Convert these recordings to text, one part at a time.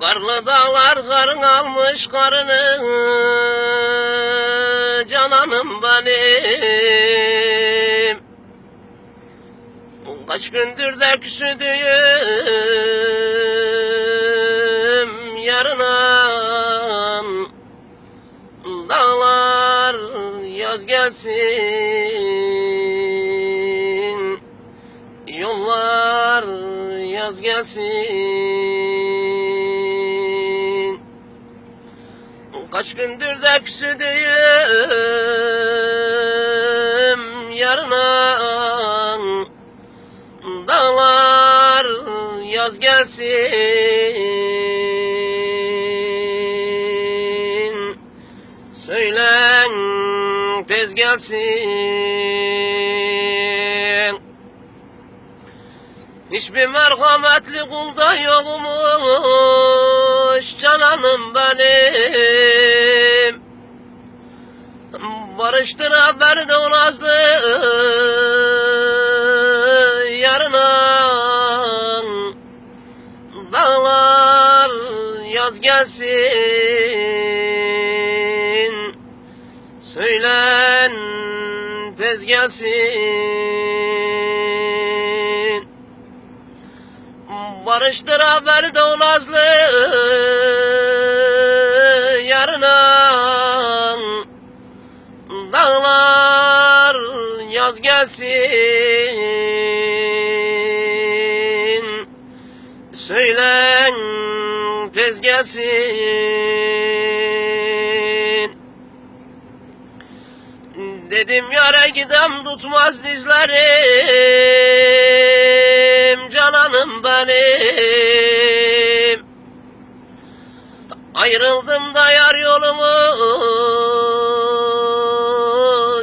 Karlı dağlar karın almış karını. Cananım benim. Kaç gündür de küsüdüğüm yarınan Dağlar yaz gelsin. Yollar yaz gelsin Kaç gündür de küsüdüğüm yarınan Dağlar yaz gelsin. Söylen tez gelsin. Hiçbir merhametli kulda yokmuş cananım benim Barıştır haberi de o nazlı yarına Dağlar yaz gelsin. Söylen tez gelsin. Barıştır haberi de o yaz gelsin. Söylen tez gelsin. Dedim yara gidem tutmaz dizlerim Cananım benim. Ayrıldım da yar yolumu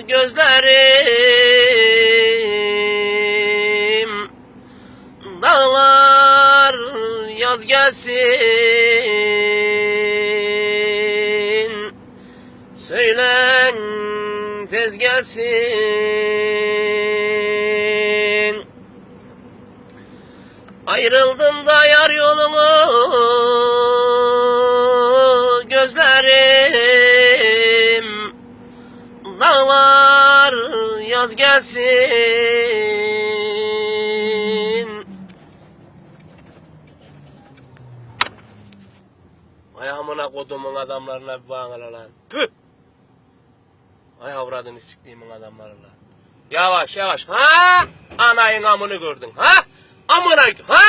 gözlerim gelsin Söylen tez gelsin Ayrıldım da yar yolumu gözlerim. Dağlar yaz gelsin amına kodumun adamlarına bir bana lan. Tüh! Ay avradını siktiğimin adamları. Yavaş yavaş. Ha? Anayın amını gördün. Ha? Amına ha?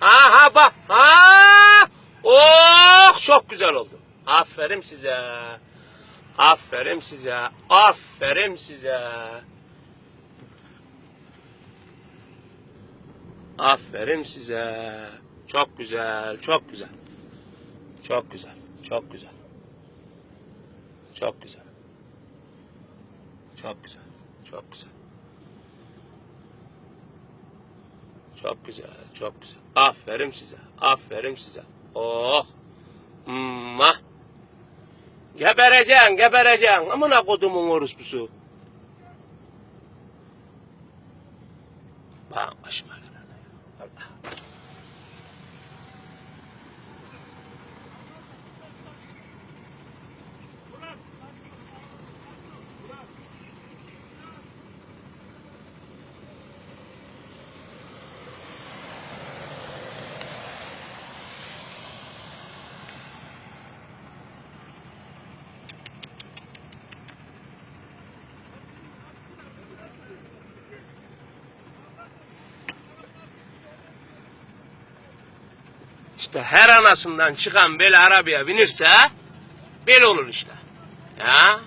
Ha ha bak. Ha? Oh çok güzel oldu. Aferin size. Aferin size. Aferin size. Aferin size. Çok güzel, çok güzel. Çok güzel, çok güzel. Çok güzel. Çok güzel, çok güzel. Çok güzel, çok güzel. Aferin size, aferin size. Oh. Mwah. Gebereceksin, gebereceksin. Amına kodumun orospusu. Bana başıma gelen. Allah. İşte her anasından çıkan böyle arabaya binirse bel olur işte. Ya